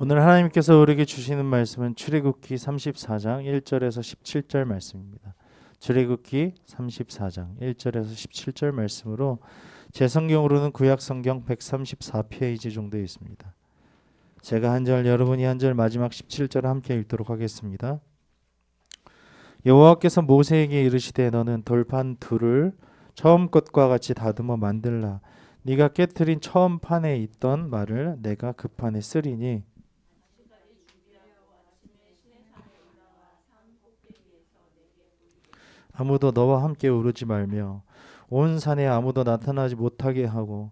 오늘 하나님께서 우리에게 주시는 말씀은 출애굽기 34장 1절에서 17절 말씀입니다. 출애굽기 34장 1절에서 17절 말씀으로 제 성경으로는 구약 성경 134페이지 정도에 있습니다. 제가 한 절 여러분이 한 절 마지막 17절 함께 읽도록 하겠습니다. 여호와께서 모세에게 이르시되 너는 돌판 둘을 처음 것과 같이 다듬어 만들라 네가 깨뜨린 처음 판에 있던 말을 내가 그 판에 쓰리니 아무도 너와 함께 오르지 말며 온 산에 아무도 나타나지 못하게 하고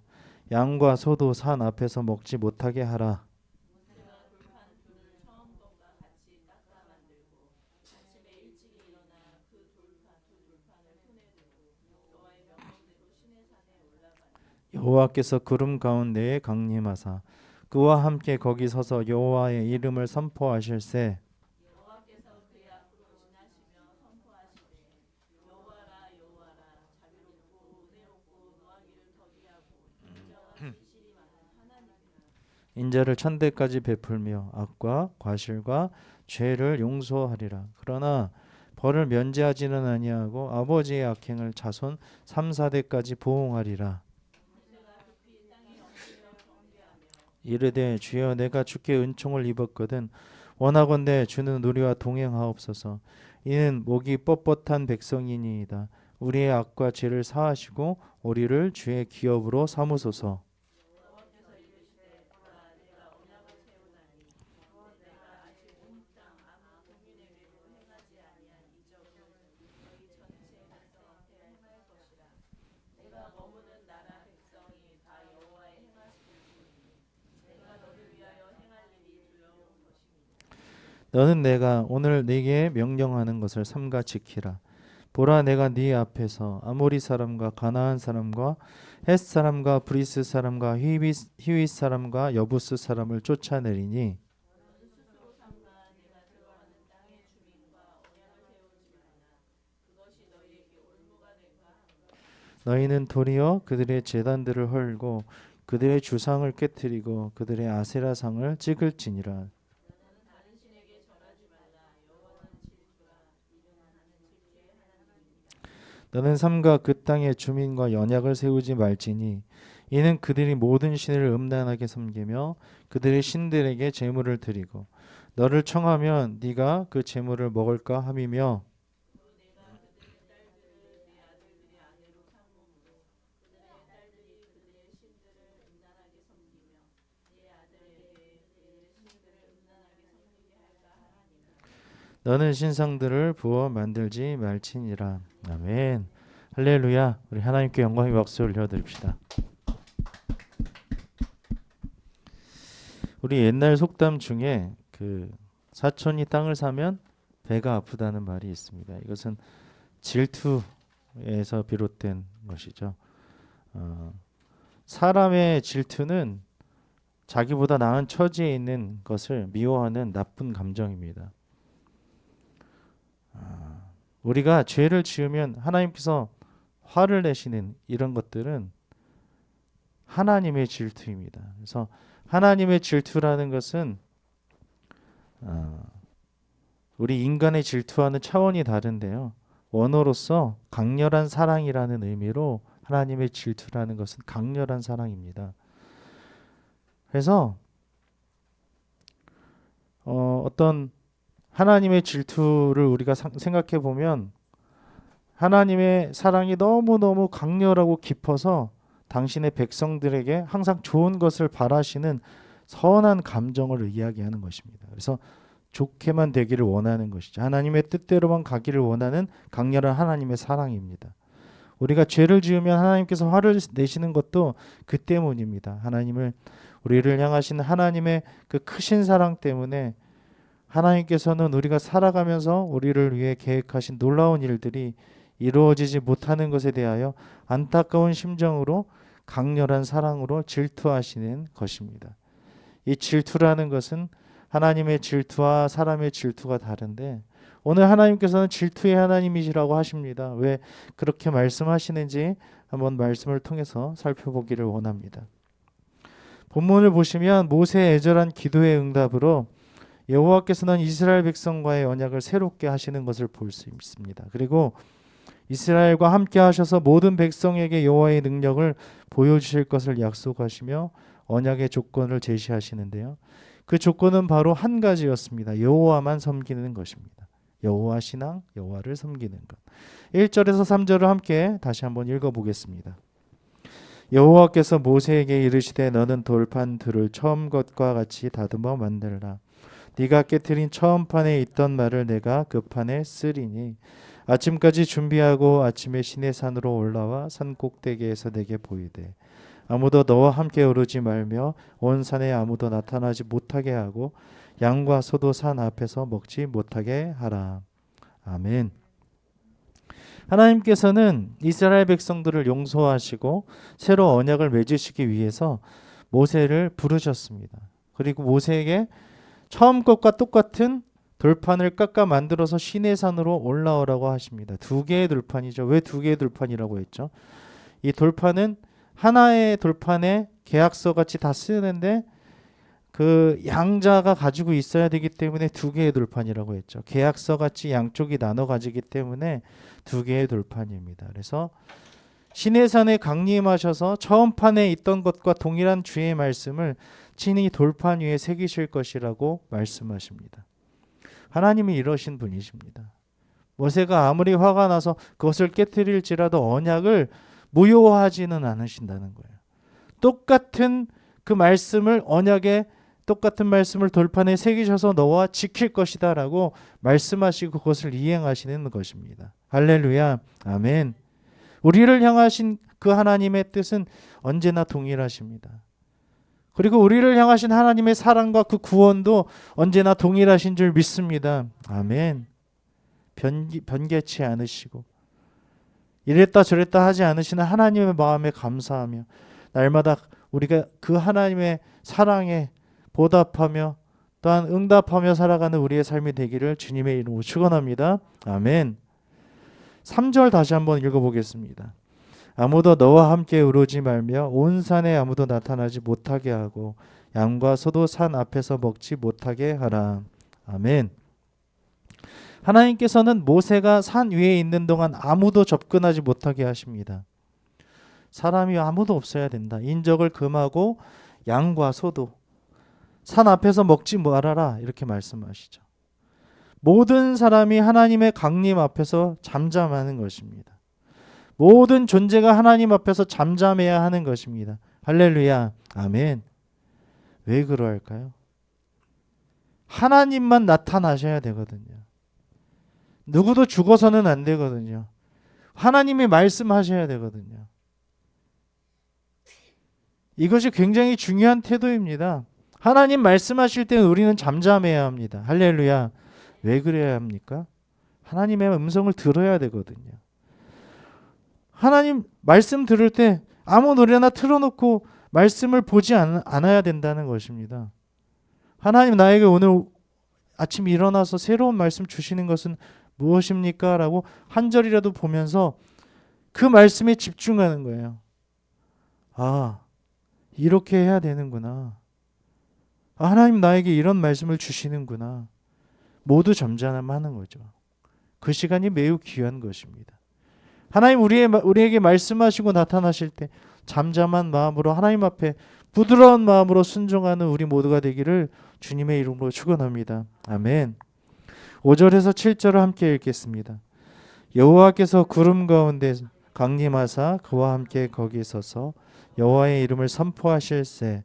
양과 소도 산 앞에서 먹지 못하게 하라. 여호와께서 구름 가운데에 강림하사 그와 함께 거기 서서 여호와의 이름을 선포하실세 인자를 천대까지 베풀며 악과 과실과 죄를 용서하리라. 그러나 벌을 면제하지는 아니하고 아버지의 악행을 자손 3, 4대까지 보응하리라. 이르되 주여 내가 주께 은총을 입었거든 원하건대 주는 우리와 동행하옵소서 이는 목이 뻣뻣한 백성이니이다 우리의 악과 죄를 사하시고 우리를 주의 기업으로 삼으소서 너는 내가 오늘 네게 명령하는 것을 삼가 지키라. 보라 내가 네 앞에서 아모리 사람과 가나안 사람과 헷 사람과 브리스 사람과 히위 히위 사람과 여부스 사람을 쫓아내리니 너희는 도리어 그들의 제단들을 헐고 그들의 주상을 깨뜨리고 그들의 아세라상을 찍을지니라 너는 삼가 그 땅의 주민과 연약을 세우지 말지니 이는 그들이 모든 신을 음란하게 섬기며 그들의 신들에게 제물을 드리고 너를 청하면 네가 그 제물을 먹을까 함이며 너는 신상들을 부어 만들지 말지니라. 아멘. 할렐루야. 우리 하나님께 영광의 박수 올려드립시다. 우리 옛날 속담 중에 그 사촌이 땅을 사면 배가 아프다는 말이 있습니다. 이것은 질투에서 비롯된 것이죠. 어, 사람의 질투는 자기보다 나은 처지에 있는 것을 미워하는 나쁜 감정입니다. 우리가 죄를 지으면 하나님께서 화를 내시는 이런 것들은 하나님의 질투입니다. 그래서 하나님의 질투라는 것은 어, 우리 인간의 질투와는 차원이 다른데요. 원어로서 강렬한 사랑이라는 의미로 하나님의 질투라는 것은 강렬한 사랑입니다. 그래서 어, 어떤 하나님의 질투를 우리가 생각해 보면 하나님의 사랑이 너무너무 강렬하고 깊어서 당신의 백성들에게 항상 좋은 것을 바라시는 선한 감정을 이야기하는 것입니다. 그래서 좋게만 되기를 원하는 것이죠. 하나님의 뜻대로만 가기를 원하는 강렬한 하나님의 사랑입니다. 우리가 죄를 지으면 하나님께서 화를 내시는 것도 그 때문입니다. 하나님을 우리를 향하신 하나님의 그 크신 사랑 때문에 하나님께서는 우리가 살아가면서 우리를 위해 계획하신 놀라운 일들이 이루어지지 못하는 것에 대하여 안타까운 심정으로 강렬한 사랑으로 질투하시는 것입니다. 이 질투라는 것은 하나님의 질투와 사람의 질투가 다른데 오늘 하나님께서는 질투의 하나님이시라고 하십니다. 왜 그렇게 말씀하시는지 한번 말씀을 통해서 살펴보기를 원합니다. 본문을 보시면 모세의 애절한 기도의 응답으로 여호와께서는 이스라엘 백성과의 언약을 새롭게 하시는 것을 볼 수 있습니다. 그리고 이스라엘과 함께 하셔서 모든 백성에게 여호와의 능력을 보여주실 것을 약속하시며 언약의 조건을 제시하시는데요. 그 조건은 바로 한 가지였습니다. 여호와만 섬기는 것입니다. 여호와 신앙, 여호와를 섬기는 것. 1절에서 3절을 함께 다시 한번 읽어 보겠습니다. 여호와께서 모세에게 이르시되 너는 돌판 들을 처음 것과 같이 다듬어 만들라. 네가 깨뜨린 처음 판에 있던 말을 내가 그 판에 쓰리니 아침까지 준비하고 아침에 시내 산으로 올라와 산 꼭대기에서 내게 보이되 아무도 너와 함께 오르지 말며 온 산에 아무도 나타나지 못하게 하고 양과 소도 산 앞에서 먹지 못하게 하라. 아멘. 하나님께서는 이스라엘 백성들을 용서하시고 새로 언약을 맺으시기 위해서 모세를 부르셨습니다. 그리고 모세에게 처음 것과 똑같은 돌판을 깎아 만들어서 시내산으로 올라오라고 하십니다. 두 개의 돌판이죠. 왜 두 개의 돌판이라고 했죠? 이 돌판은 하나의 돌판에 계약서 같이 다 쓰는데 그 양자가 가지고 있어야 되기 때문에 두 개의 돌판이라고 했죠. 계약서 같이 양쪽이 나눠 가지기 때문에 두 개의 돌판입니다. 그래서 시내산에 강림하셔서 처음 판에 있던 것과 동일한 주의 말씀을 친히 돌판 위에 새기실 것이라고 말씀하십니다. 하나님이 이러신 분이십니다. 모세가 아무리 화가 나서 그것을 깨뜨릴지라도 언약을 무효하지는 않으신다는 거예요. 똑같은 그 말씀을 언약에 똑같은 말씀을 돌판에 새기셔서 너와 지킬 것이다라고 말씀하시고 그것을 이행하시는 것입니다. 할렐루야. 아멘. 우리를 향하신 그 하나님의 뜻은 언제나 동일하십니다. 그리고 우리를 향하신 하나님의 사랑과 그 구원도 언제나 동일하신 줄 믿습니다. 아멘. 변기, 변개치 않으시고 이랬다 저랬다 하지 않으시는 하나님의 마음에 감사하며 날마다 우리가 그 하나님의 사랑에 보답하며 또한 응답하며 살아가는 우리의 삶이 되기를 주님의 이름으로 축원합니다. 아멘. 3절 다시 한번 읽어 보겠습니다. 아무도 너와 함께 우르지 말며 온 산에 아무도 나타나지 못하게 하고 양과 소도 산 앞에서 먹지 못하게 하라. 아멘. 하나님께서는 모세가 산 위에 있는 동안 아무도 접근하지 못하게 하십니다. 사람이 아무도 없어야 된다. 인적을 금하고 양과 소도 산 앞에서 먹지 말아라 이렇게 말씀하시죠. 모든 사람이 하나님의 강림 앞에서 잠잠하는 것입니다. 모든 존재가 하나님 앞에서 잠잠해야 하는 것입니다. 할렐루야. 아멘. 왜 그럴까요? 하나님만 나타나셔야 되거든요. 누구도 죽어서는 안 되거든요. 하나님이 말씀하셔야 되거든요. 이것이 굉장히 중요한 태도입니다. 하나님 말씀하실 때는 우리는 잠잠해야 합니다. 할렐루야. 왜 그래야 합니까? 하나님의 음성을 들어야 되거든요. 하나님 말씀 들을 때 아무 노래나 틀어놓고 말씀을 보지 않, 아야 된다는 것입니다. 하나님 나에게 오늘 아침 일어나서 새로운 말씀 주시는 것은 무엇입니까? 라고 한 절이라도 보면서 그 말씀에 집중하는 거예요. 아, 이렇게 해야 되는구나. 아, 하나님 나에게 이런 말씀을 주시는구나. 모두 점잖함 하는 거죠. 그 시간이 매우 귀한 것입니다. 하나님 우리의, 우리에게 말씀하시고 나타나실 때 잠잠한 마음으로 하나님 앞에 부드러운 마음으로 순종하는 우리 모두가 되기를 주님의 이름으로 축원합니다. 아멘. 5절에서 7절을 함께 읽겠습니다. 여호와께서 구름 가운데 강림하사 그와 함께 거기 서서 여호와의 이름을 선포하실세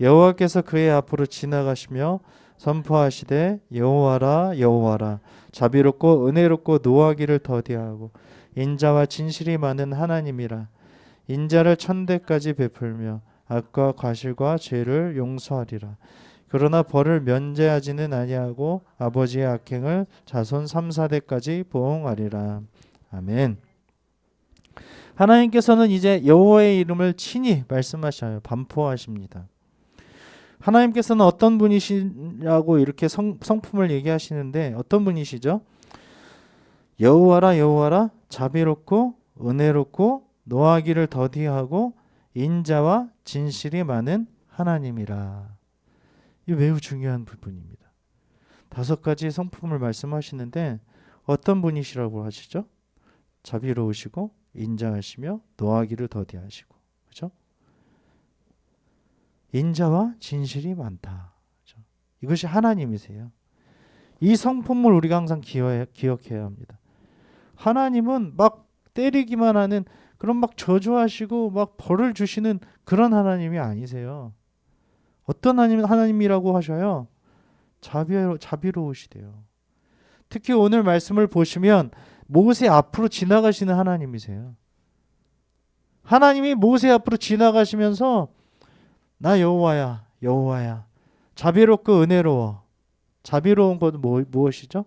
여호와께서 그의 앞으로 지나가시며 선포하시되 여호와라 여호와라 자비롭고 은혜롭고 노하기를 더디하고 인자와 진실이 많은 하나님이라 인자를 천대까지 베풀며 악과 과실과 죄를 용서하리라 그러나 벌을 면제하지는 아니하고 아버지의 악행을 자손 3, 4대까지 보응하리라. 아멘. 하나님께서는 이제 여호와의 이름을 친히 말씀하셔요. 반포하십니다. 하나님께서는 어떤 분이시라고 이렇게 성, 성품을 얘기하시는데 어떤 분이시죠? 여호와라 여호와라 자비롭고 은혜롭고 노하기를 더디하고 인자와 진실이 많은 하나님이라. 이 매우 중요한 부분입니다. 다섯 가지 성품을 말씀하시는데 어떤 분이시라고 하시죠? 자비로우시고 인자하시며 노하기를 더디하시고 그죠? 인자와 진실이 많다. 그죠? 이것이 하나님이세요. 이 성품을 우리가 항상 기억해, 기억해야 합니다. 하나님은 막 때리기만 하는 그런 막 저주하시고 막 벌을 주시는 그런 하나님이 아니세요. 어떤 하나님 하나님이라고 하셔요? 자비로 자비로우시대요. 특히 오늘 말씀을 보시면 모세 앞으로 지나가시는 하나님이세요. 하나님이 모세 앞으로 지나가시면서 나 여호와야 여호와야 자비롭고 은혜로워 자비로운 것은 뭐, 무엇이죠?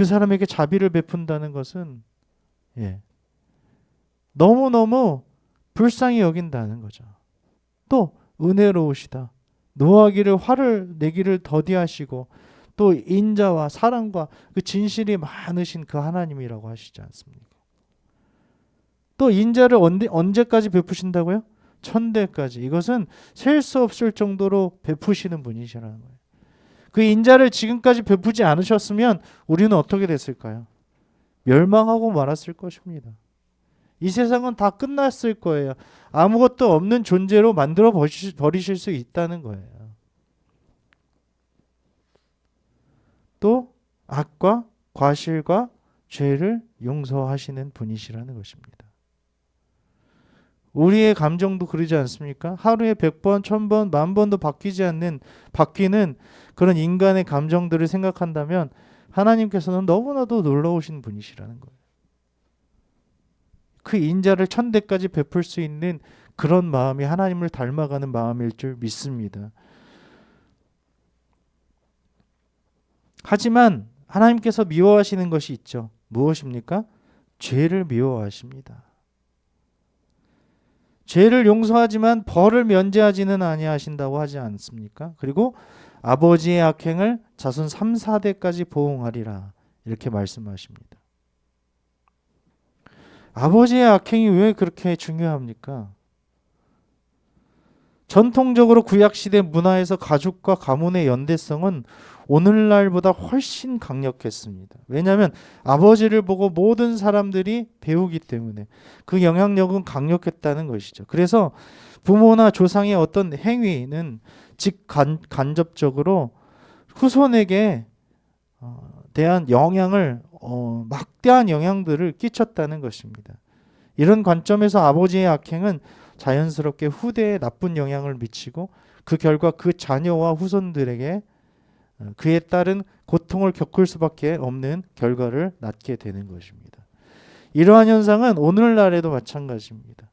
그 사람에게 자비를 베푼다는 것은 예. 너무너무 불쌍히 여긴다는 거죠. 또 은혜로우시다. 노하기를 화를 내기를 더디하시고 또 인자와 사랑과 그 진실이 많으신 그 하나님이라고 하시지 않습니까? 또 인자를 언제, 언제까지 베푸신다고요? 천대까지. 이것은 셀 수 없을 정도로 베푸시는 분이시라는 거예요. 그 인자를 지금까지 베푸지 않으셨으면 우리는 어떻게 됐을까요? 멸망하고 말았을 것입니다. 이 세상은 다 끝났을 거예요. 아무것도 없는 존재로 만들어 버리실 수 있다는 거예요. 또 악과 과실과 죄를 용서하시는 분이시라는 것입니다. 우리의 감정도 그러지 않습니까? 하루에 100번, 1000번, 만 번도 바뀌지 않는 바뀌는 그런 인간의 감정들을 생각한다면 하나님께서는 너무나도 놀라우신 분이시라는 거예요. 그 인자를 천대까지 베풀 수 있는 그런 마음이 하나님을 닮아가는 마음일 줄 믿습니다. 하지만 하나님께서 미워하시는 것이 있죠. 무엇입니까? 죄를 미워하십니다. 죄를 용서하지만 벌을 면제하지는 아니하신다고 하지 않습니까? 그리고 아버지의 악행을 자손 3, 4대까지 보응하리라 이렇게 말씀하십니다. 아버지의 악행이 왜 그렇게 중요합니까? 전통적으로 구약시대 문화에서 가족과 가문의 연대성은 오늘날보다 훨씬 강력했습니다. 왜냐하면 아버지를 보고 모든 사람들이 배우기 때문에 그 영향력은 강력했다는 것이죠. 그래서 부모나 조상의 어떤 행위는 직간접적으로 후손에게 어, 대한 영향을 어, 막대한 영향들을 끼쳤다는 것입니다. 이런 관점에서 아버지의 악행은 자연스럽게 후대에 나쁜 영향을 미치고 그 결과 그 자녀와 후손들에게 어, 그에 따른 고통을 겪을 수밖에 없는 결과를 낳게 되는 것입니다. 이러한 현상은 오늘날에도 마찬가지입니다.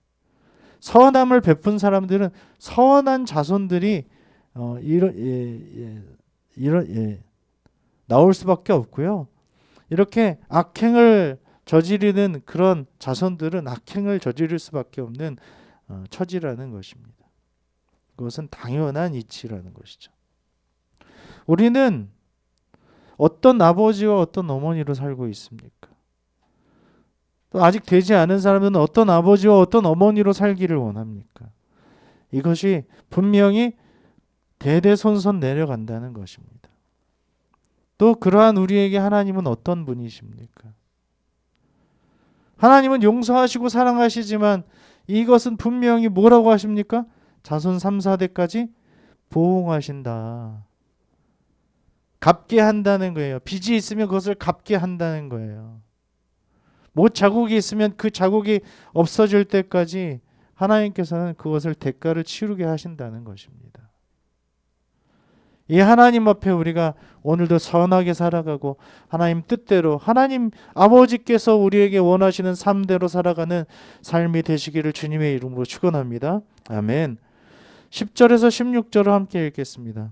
선함을 베푼 사람들은 선한 자손들이 어, 이런 예, 예, 이런 예, 나올 수밖에 없고요. 이렇게 악행을 저지르는 그런 자손들은 악행을 저지를 수밖에 없는 어, 처지라는 것입니다. 그것은 당연한 이치라는 것이죠. 우리는 어떤 아버지와 어떤 어머니로 살고 있습니까? 또 아직 되지 않은 사람은 어떤 아버지와 어떤 어머니로 살기를 원합니까? 이것이 분명히 대대손손 내려간다는 것입니다. 또 그러한 우리에게 하나님은 어떤 분이십니까? 하나님은 용서하시고 사랑하시지만 이것은 분명히 뭐라고 하십니까? 자손 3, 4대까지 보응하신다. 갚게 한다는 거예요. 빚이 있으면 그것을 갚게 한다는 거예요. 못 자국이 있으면 그 자국이 없어질 때까지 하나님께서는 그것을 대가를 치르게 하신다는 것입니다. 이 하나님 앞에 우리가 오늘도 선하게 살아가고 하나님 뜻대로 하나님 아버지께서 우리에게 원하시는 삶대로 살아가는 삶이 되시기를 주님의 이름으로 축원합니다. 아멘. 10절에서 16절을 함께 읽겠습니다.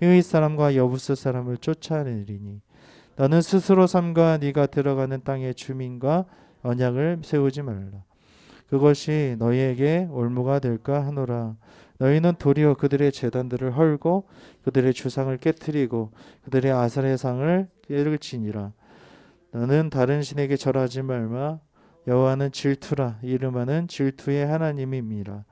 히윗 사람과 여부스 사람을 쫓아내리니 너는 스스로 삼가 네가 들어가는 땅의 주민과 언약을 세우지 말라. 그것이 너희에게 올무가 될까 하노라. 너희는 도리어 그들의 재단들을 헐고 그들의 주상을 깨뜨리고 그들의 아사의 상을 깨르치니라. 너는 다른 신에게 절하지 말마. 여호와는 질투라. 이름하는 질투의 하나님임이라.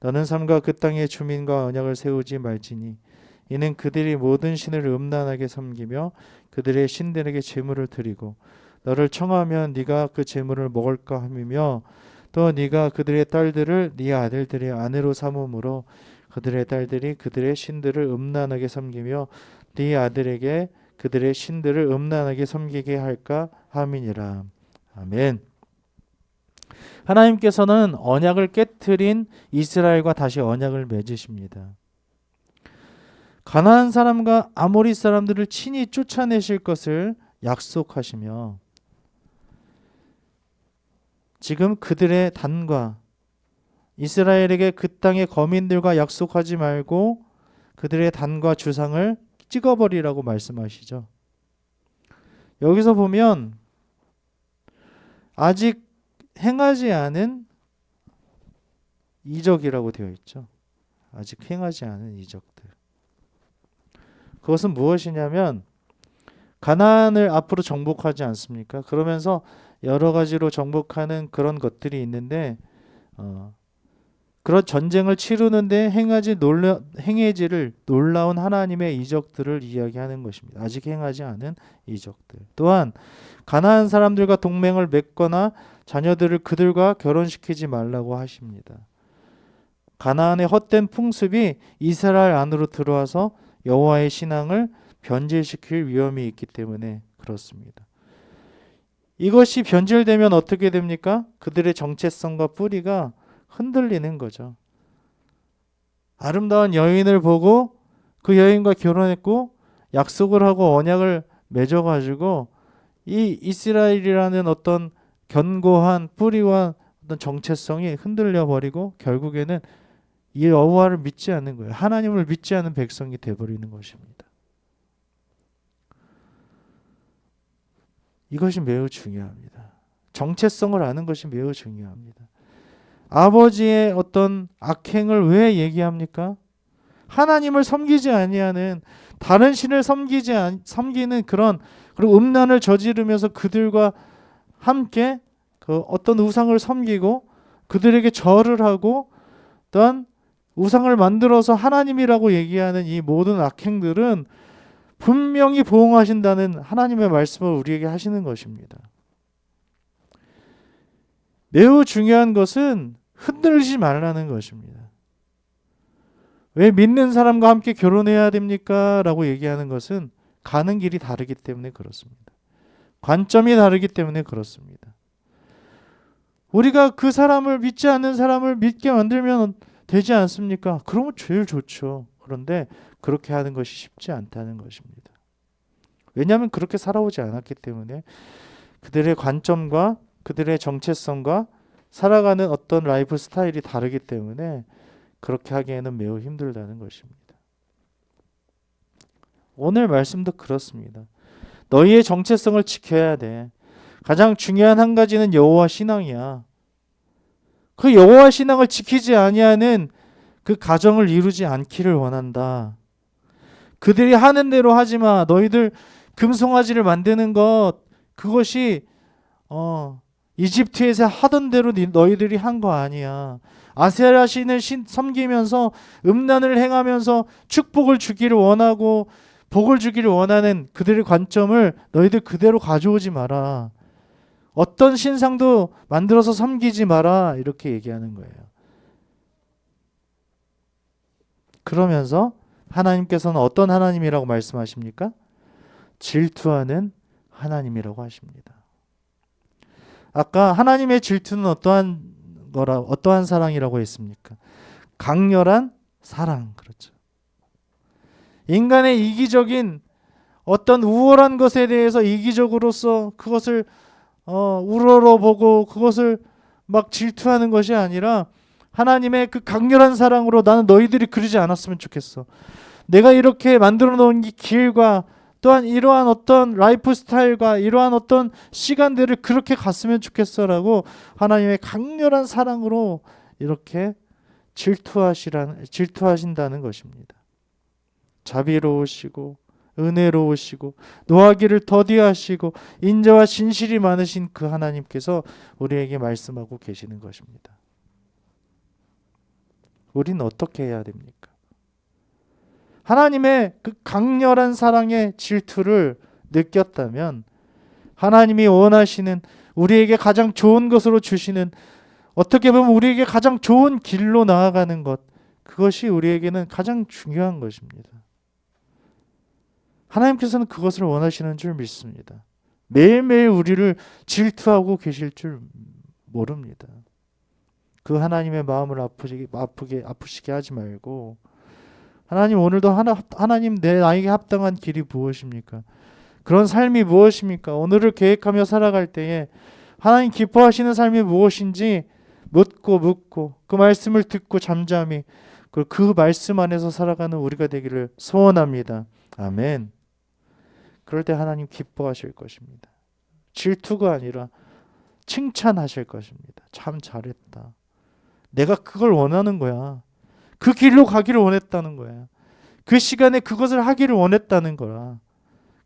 너는 삼가 그 땅의 주민과 언약을 세우지 말지니 이는 그들이 모든 신을 음란하게 섬기며 그들의 신들에게 제물을 드리고 너를 청하면 네가 그 제물을 먹을까 함이며 또 네가 그들의 딸들을 네 아들들의 아내로 삼음으로 그들의 딸들이 그들의 신들을 음란하게 섬기며 네 아들에게 그들의 신들을 음란하게 섬기게 할까 함이니라. 아멘. 하나님께서는 언약을 깨뜨린 이스라엘과 다시 언약을 맺으십니다. 가나안 사람과 아모리 사람들을 친히 쫓아내실 것을 약속하시며 지금 그들의 단과 이스라엘에게 그 땅의 거민들과 약속하지 말고 그들의 단과 주상을 찍어버리라고 말씀하시죠. 여기서 보면 아직 행하지 않은 이적이라고 되어 있죠. 아직 행하지 않은 이적들. 그것은 무엇이냐면 가나안을 앞으로 정복하지 않습니까? 그러면서 여러 가지로 정복하는 그런 것들이 있는데 어, 그런 전쟁을 치르는데 행하지 놀라, 행해지를 놀라운 하나님의 이적들을 이야기하는 것입니다. 아직 행하지 않은 이적들. 또한 가나안 사람들과 동맹을 맺거나 자녀들을 그들과 결혼시키지 말라고 하십니다. 가나안의 헛된 풍습이 이스라엘 안으로 들어와서 여호와의 신앙을 변질시킬 위험이 있기 때문에 그렇습니다. 이것이 변질되면 어떻게 됩니까? 그들의 정체성과 뿌리가 흔들리는 거죠. 아름다운 여인을 보고 그 여인과 결혼했고 약속을 하고 언약을 맺어가지고 이 이스라엘이라는 어떤 견고한 뿌리와 어떤 정체성이 흔들려 버리고 결국에는 이 여호와를 믿지 않는 거예요. 하나님을 믿지 않는 백성이 되버리는 것입니다. 이것이 매우 중요합니다. 정체성을 아는 것이 매우 중요합니다. 아버지의 어떤 악행을 왜 얘기합니까? 하나님을 섬기지 아니하는 다른 신을 섬기지 안, 섬기는 그런 그리고 음란을 저지르면서 그들과 함께 그 어떤 우상을 섬기고 그들에게 절을 하고 또한 우상을 만들어서 하나님이라고 얘기하는 이 모든 악행들은 분명히 보응하신다는 하나님의 말씀을 우리에게 하시는 것입니다. 매우 중요한 것은 흔들리지 말라는 것입니다. 왜 믿는 사람과 함께 결혼해야 됩니까? 라고 얘기하는 것은 가는 길이 다르기 때문에 그렇습니다. 관점이 다르기 때문에 그렇습니다. 우리가 그 사람을 믿지 않는 사람을 믿게 만들면 되지 않습니까? 그러면 제일 좋죠. 그런데 그렇게 하는 것이 쉽지 않다는 것입니다. 왜냐하면 그렇게 살아오지 않았기 때문에 그들의 관점과 그들의 정체성과 살아가는 어떤 라이프 스타일이 다르기 때문에 그렇게 하기에는 매우 힘들다는 것입니다. 오늘 말씀도 그렇습니다. 너희의 정체성을 지켜야 돼. 가장 중요한 한 가지는 여호와 신앙이야. 그 여호와 신앙을 지키지 아니하는 그 가정을 이루지 않기를 원한다. 그들이 하는 대로 하지 마. 너희들 금송아지를 만드는 것 그것이 어 이집트에서 하던 대로 너희들이 한 거 아니야. 아세라 신을 신, 섬기면서 음란을 행하면서 축복을 주기를 원하고 복을 주기를 원하는 그들의 관점을 너희들 그대로 가져오지 마라. 어떤 신상도 만들어서 섬기지 마라. 이렇게 얘기하는 거예요. 그러면서 하나님께서는 어떤 하나님이라고 말씀하십니까? 질투하는 하나님이라고 하십니다. 아까 하나님의 질투는 어떠한 거라 어떠한 사랑이라고 했습니까? 강렬한 사랑 그렇죠. 인간의 이기적인 어떤 우월한 것에 대해서 이기적으로서 그것을 어, 우러러보고 그것을 막 질투하는 것이 아니라 하나님의 그 강렬한 사랑으로 나는 너희들이 그러지 않았으면 좋겠어. 내가 이렇게 만들어 놓은 이 길과 또한 이러한 어떤 라이프 스타일과 이러한 어떤 시간들을 그렇게 갔으면 좋겠어라고 하나님의 강렬한 사랑으로 이렇게 질투하시라는 질투하신다는 것입니다. 자비로우시고 은혜로우시고 노하기를 더디하시고 인자와 진실이 많으신 그 하나님께서 우리에게 말씀하고 계시는 것입니다. 우리는 어떻게 해야 됩니까? 하나님의 그 강렬한 사랑의 질투를 느꼈다면 하나님이 원하시는 우리에게 가장 좋은 것으로 주시는 어떻게 보면 우리에게 가장 좋은 길로 나아가는 것 그것이 우리에게는 가장 중요한 것입니다. 하나님께서는 그것을 원하시는 줄 믿습니다. 매일매일 우리를 질투하고 계실 줄 모릅니다. 그 하나님의 마음을 아프게 아프게 아프시게 하지 말고 하나님 오늘도 하나 하나님 내 나에게 합당한 길이 무엇입니까? 그런 삶이 무엇입니까? 오늘을 계획하며 살아갈 때에 하나님 기뻐하시는 삶이 무엇인지 묻고 묻고 그 말씀을 듣고 잠잠히 그, 그 말씀 안에서 살아가는 우리가 되기를 소원합니다. 아멘. 그럴 때 하나님 기뻐하실 것입니다. 질투가 아니라 칭찬하실 것입니다. 참 잘했다. 내가 그걸 원하는 거야. 그 길로 가기를 원했다는 거야. 그 시간에 그것을 하기를 원했다는 거라.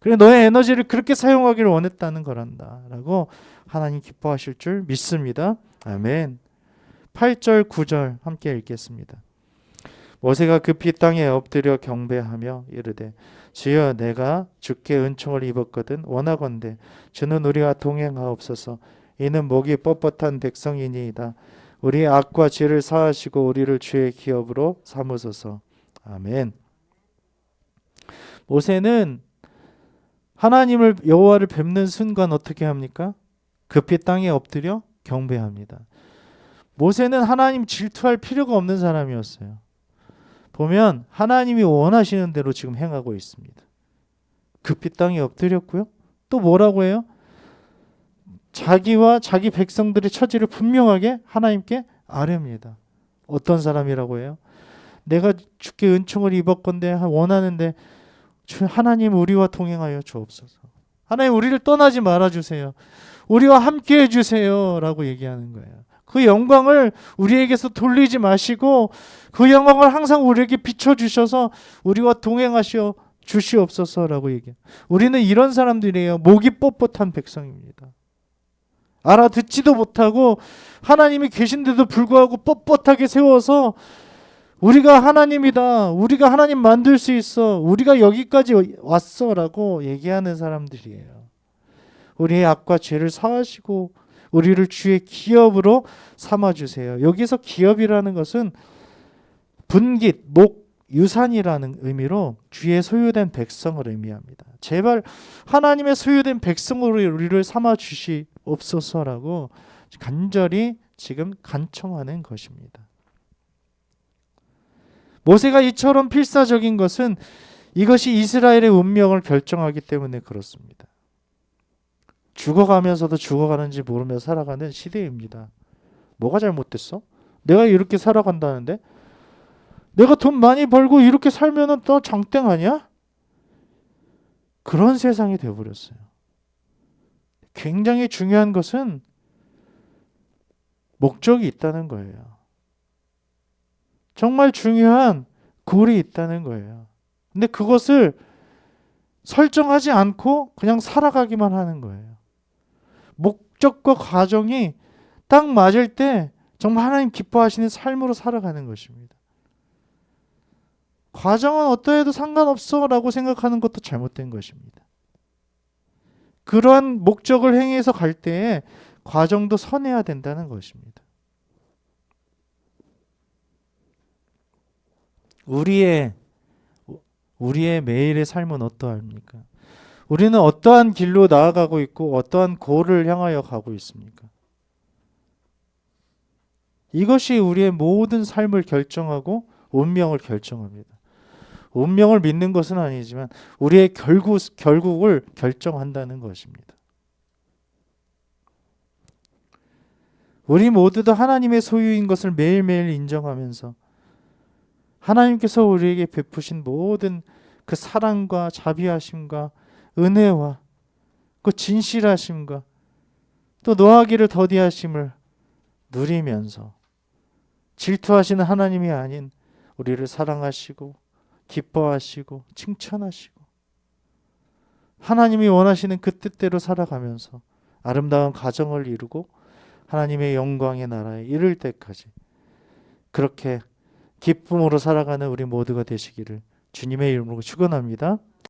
그래 너의 에너지를 그렇게 사용하기를 원했다는 거란다 라고 하나님 기뻐하실 줄 믿습니다. 아멘. 8절 9절 함께 읽겠습니다. 모세가 급히 땅에 엎드려 경배하며 이르되 주여 내가 주께 은총을 입었거든 원하건대 주는 우리와 동행하옵소서 이는 목이 뻣뻣한 백성이니이다 우리의 악과 죄를 사하시고 우리를 주의 기업으로 삼으소서 아멘 모세는 하나님을 여호와를 뵙는 순간 어떻게 합니까? 급히 땅에 엎드려 경배합니다. 모세는 하나님 질투할 필요가 없는 사람이었어요. 보면 하나님이 원하시는 대로 지금 행하고 있습니다. 급히 땅에 엎드렸고요. 또 뭐라고 해요? 자기와 자기 백성들의 처지를 분명하게 하나님께 아뢰입니다. 어떤 사람이라고 해요? 내가 주께 은총을 입었건데 원하는데 하나님 우리와 동행하여 주옵소서. 하나님 우리를 떠나지 말아 주세요. 우리와 함께 해 주세요라고 얘기하는 거예요. 그 영광을 우리에게서 돌리지 마시고 그 영광을 항상 우리에게 비춰 주셔서 우리와 동행하시어 주시옵소서라고 얘기해요. 우리는 이런 사람들이에요. 목이 뻣뻣한 백성입니다. 알아듣지도 못하고 하나님이 계신데도 불구하고 뻣뻣하게 세워서 우리가 하나님이다. 우리가 하나님 만들 수 있어. 우리가 여기까지 왔어 라고 얘기하는 사람들이에요. 우리의 악과 죄를 사하시고 우리를 주의 기업으로 삼아 주세요. 여기서 기업이라는 것은 분깃, 목, 유산이라는 의미로 주의 소유된 백성을 의미합니다. 제발 하나님의 소유된 백성으로 우리를 삼아 주시옵소서라고 간절히 지금 간청하는 것입니다. 모세가 이처럼 필사적인 것은 이것이 이스라엘의 운명을 결정하기 때문에 그렇습니다. 죽어가면서도 죽어가는지 모르며 살아가는 시대입니다. 뭐가 잘못됐어? 내가 이렇게 살아간다는데? 내가 돈 많이 벌고 이렇게 살면은 또 장땡 아니야? 그런 세상이 되어버렸어요. 굉장히 중요한 것은 목적이 있다는 거예요. 정말 중요한 골이 있다는 거예요. 근데 그것을 설정하지 않고 그냥 살아가기만 하는 거예요. 목적과 과정이 딱 맞을 때 정말 하나님 기뻐하시는 삶으로 살아가는 것입니다. 과정은 어떠해도 상관없어라고 생각하는 것도 잘못된 것입니다. 그러한 목적을 행해서 갈 때에 과정도 선해야 된다는 것입니다. 우리의 우리의 매일의 삶은 어떠합니까? 우리는 어떠한 길로 나아가고 있고 어떠한 고를 향하여 가고 있습니까? 이것이 우리의 모든 삶을 결정하고 운명을 결정합니다. 운명을 믿는 것은 아니지만 우리의 결국 결국을 결정한다는 것입니다. 우리 모두도 하나님의 소유인 것을 매일매일 인정하면서 하나님께서 우리에게 베푸신 모든 그 사랑과 자비하심과 은혜와 그 진실하심과 또 노하기를 더디하심을 누리면서 질투하시는 하나님이 아닌 우리를 사랑하시고 기뻐하시고 칭찬하시고 하나님이 원하시는 그 뜻대로 살아가면서 아름다운 가정을 이루고 하나님의 영광의 나라에 이를 때까지 그렇게 기쁨으로 살아가는 우리 모두가 되시기를 주님의 이름으로 축원합니다.